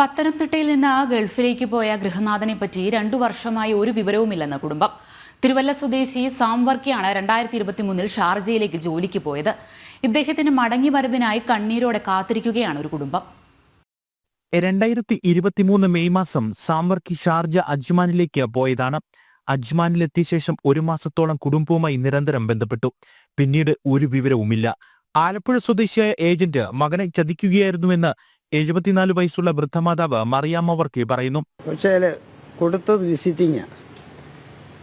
പത്തനംതിട്ടയിൽ നിന്ന് ഗൾഫിലേക്ക് പോയ ഗൃഹനാഥനെ പറ്റി രണ്ടു വർഷമായി ഒരു വിവരവുമില്ലെന്ന് കുടുംബം. തിരുവല്ല സ്വദേശി സാംവർക്കിയാണ് രണ്ടായിരത്തി ഇരുപത്തി മൂന്നിൽ ഷാർജയിലേക്ക് ജോലിക്ക് പോയത്. ഇദ്ദേഹത്തിന് മടങ്ങി വരവിനായി കണ്ണീരോടെ കാത്തിരിക്കുകയാണ് ഒരു കുടുംബം. രണ്ടായിരത്തി ഇരുപത്തിമൂന്ന് മെയ് മാസം സാംവർക്കി ഷാർജ അജ്മാനിലേക്ക് പോയതാണ്. അജ്മാനിലെത്തിയ ശേഷം ഒരു മാസത്തോളം കുടുംബവുമായി നിരന്തരം ബന്ധപ്പെട്ടു. പിന്നീട് ഒരു വിവരവുമില്ല. ആലപ്പുഴ സ്വദേശിയായ ഏജന്റ് മകനെ ചതിക്കുകയായിരുന്നുവെന്ന് എഴുപത്തിനാല് വയസ്സുള്ള വൃദ്ധമാതാവ് മറിയാമ്മവർക്ക് പറയുന്നു. പക്ഷേ കൊടുത്തത് വിസിറ്റിങ്ങാണ്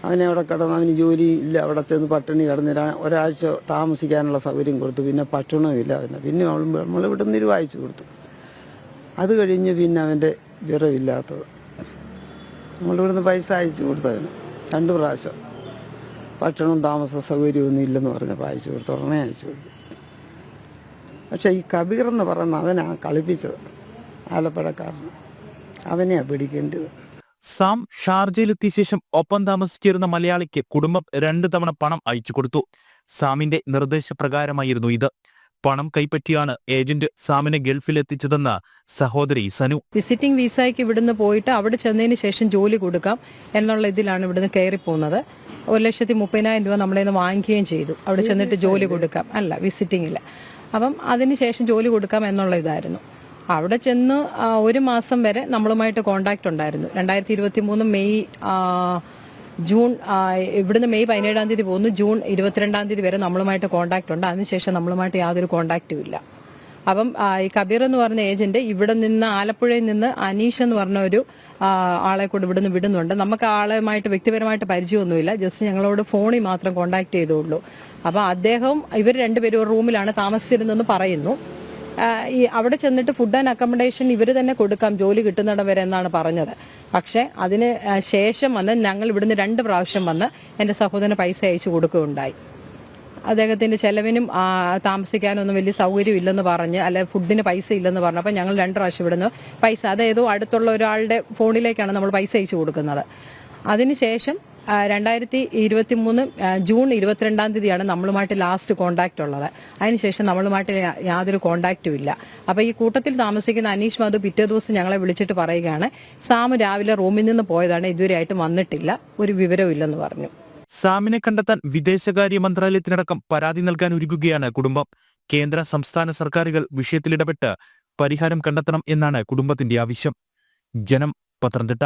അവനെ അവിടെ കിടന്ന് അവന് ജോലി ഇല്ല അവിടെ ചെന്ന് പട്ടിണി കിടന്ന് ഒരാഴ്ച താമസിക്കാനുള്ള സൗകര്യം കൊടുത്തു പിന്നെ ഭക്ഷണവും ഇല്ല. അവന് പിന്നെ അവൾ നമ്മൾ ഇവിടെ നിന്ന് വായിച്ചു കൊടുത്തു. അത് കഴിഞ്ഞ് പിന്നെ അവന്റെ വിറവില്ലാത്തത്. നമ്മളിവിടുന്ന് പൈസ അയച്ചു കൊടുത്തവന്. രണ്ട് പ്രാവശ്യം. ഭക്ഷണവും താമസ സൗകര്യമൊന്നും ഇല്ലെന്ന് പറഞ്ഞപ്പോൾ അയച്ചു കൊടുത്തു ഉടനെ അയച്ചു കൊടുത്തു. പക്ഷേ ഈ കബീർ എന്ന് പറയുന്ന അവനാ കളിപ്പിച്ചത്. ആലപ്പുഴക്കാരന്. അവനെയാ പിടിക്കേണ്ടത്. സാം ഷാർജയിലെത്തിയ ശേഷം ഒപ്പം താമസിച്ചിരുന്ന മലയാളിക്ക് കുടുംബം രണ്ടു തവണ പണം അയച്ചു കൊടുത്തു. സാമിന്റെ നിർദ്ദേശപ്രകാരമായിരുന്നു ഇത്. പണം കൈപ്പറ്റിയാണ് ഏജന്റ് സാമിനെ ഗൾഫിൽ എത്തിച്ചതെന്ന സഹോദരി സനു. വിസിറ്റിംഗ് വിസയ്ക്ക് ഇവിടുന്ന് പോയിട്ട് അവിടെ ചെന്നതിന് ശേഷം ജോലി കൊടുക്കാം എന്നുള്ള ഇതിലാണ് ഇവിടുന്ന് കയറി പോകുന്നത് ഒരു ലക്ഷത്തി മുപ്പതിനായിരം രൂപ നമ്മളെ നിന്ന് വാങ്ങിക്കുകയും ചെയ്തു. അവിടെ ചെന്നിട്ട് ജോലി കൊടുക്കാം. അല്ല വിസിറ്റിങ്ങിൽ അപ്പം അതിന് ശേഷം ജോലി കൊടുക്കാം എന്നുള്ള ഇതായിരുന്നു. അവിടെ ചെന്ന് ഒരു മാസം വരെ നമ്മളുമായിട്ട് കോണ്ടാക്ട് ഉണ്ടായിരുന്നു. രണ്ടായിരത്തി ഇരുപത്തി മൂന്ന് മെയ് ജൂൺ ഇവിടുന്ന് മെയ് പതിനേഴാം തീയതി പോകുന്നു. ജൂൺ ഇരുപത്തിരണ്ടാം തീയതി വരെ നമ്മളുമായിട്ട് കോണ്ടാക്ട് ഉണ്ട്. അതിനുശേഷം നമ്മളുമായിട്ട് യാതൊരു കോണ്ടാക്റ്റും ഇല്ല. അപ്പം ഈ കബീർ എന്ന് പറഞ്ഞ ഏജന്റ് ഇവിടെ നിന്ന് ആലപ്പുഴയിൽ നിന്ന് അനീഷ് എന്ന് പറഞ്ഞ ഒരു ആളെ കൂടെ ഇവിടുന്ന് വിടുന്നുണ്ട്. നമുക്ക് ആളുമായിട്ട് വ്യക്തിപരമായിട്ട് പരിചയമൊന്നുമില്ല. ജസ്റ്റ് ഞങ്ങളോട് ഫോണിൽ മാത്രം കോണ്ടാക്ട് ചെയ്തുള്ളൂ. അപ്പോൾ അദ്ദേഹം ഇവർ രണ്ടുപേരും ഒരു റൂമിലാണ് താമസിച്ചിരുന്നെന്ന് പറയുന്നു. ഈ അവിടെ ചെന്നിട്ട് ഫുഡ് ആൻഡ് അക്കോമഡേഷൻ ഇവർ തന്നെ കൊടുക്കാം ജോലി കിട്ടുന്നിടം വരെ എന്നാണ് പറഞ്ഞത്. പക്ഷേ അതിന് ശേഷം വന്ന് ഞങ്ങൾ ഇവിടുന്ന് രണ്ട് പ്രാവശ്യം വന്ന് എന്റെ സഹോദരന് പൈസ അയച്ചു കൊടുക്കുകയുണ്ടായി. അദ്ദേഹത്തിന്റെ ചെലവിനും താമസിക്കാനൊന്നും വലിയ സൗകര്യം ഇല്ലെന്ന് പറഞ്ഞ് അല്ലെ ഫുഡിന് പൈസ ഇല്ലെന്ന് പറഞ്ഞു അപ്പോൾ ഞങ്ങൾ രണ്ട് പ്രാവശ്യം ഇവിടുന്ന് പൈസ അതേതോ അടുത്തുള്ള ഒരാളുടെ ഫോണിലേക്കാണ് നമ്മൾ പൈസ അയച്ചു കൊടുക്കുന്നത്. അതിനുശേഷം രണ്ടായിരത്തി ഇരുപത്തി മൂന്ന് ജൂൺ ഇരുപത്തിരണ്ടാം തീയതിയാണ് നമ്മളുമായിട്ട് ലാസ്റ്റ് കോണ്ടാക്റ്റ് ഉള്ളത്. അതിനുശേഷം നമ്മളുമായിട്ട് യാതൊരു കോണ്ടാക്റ്റും ഇല്ല. അപ്പോൾ ഈ കൂട്ടത്തിൽ താമസിക്കുന്ന അനീഷ് മാധു പിറ്റേ ദിവസം ഞങ്ങളെ വിളിച്ചിട്ട് പറയുകയാണ് സാമു രാവിലെ റൂമിൽ നിന്ന് പോയതാണ് ഇതുവരെയായിട്ടും വന്നിട്ടില്ല ഒരു വിവരവും ഇല്ലെന്ന് പറഞ്ഞു. സാമിനെ കണ്ടെത്താൻ വിദേശകാര്യ മന്ത്രാലയത്തിനടക്കം പരാതി നൽകാൻ ഒരുങ്ങുകയാണ് കുടുംബം. കേന്ദ്ര സംസ്ഥാന സർക്കാരുകൾ വിഷയത്തിലിടപെട്ട് പരിഹാരം കണ്ടെത്തണം എന്നാണ് കുടുംബത്തിന്റെ ആവശ്യം. ജനം പത്തനംതിട്ട.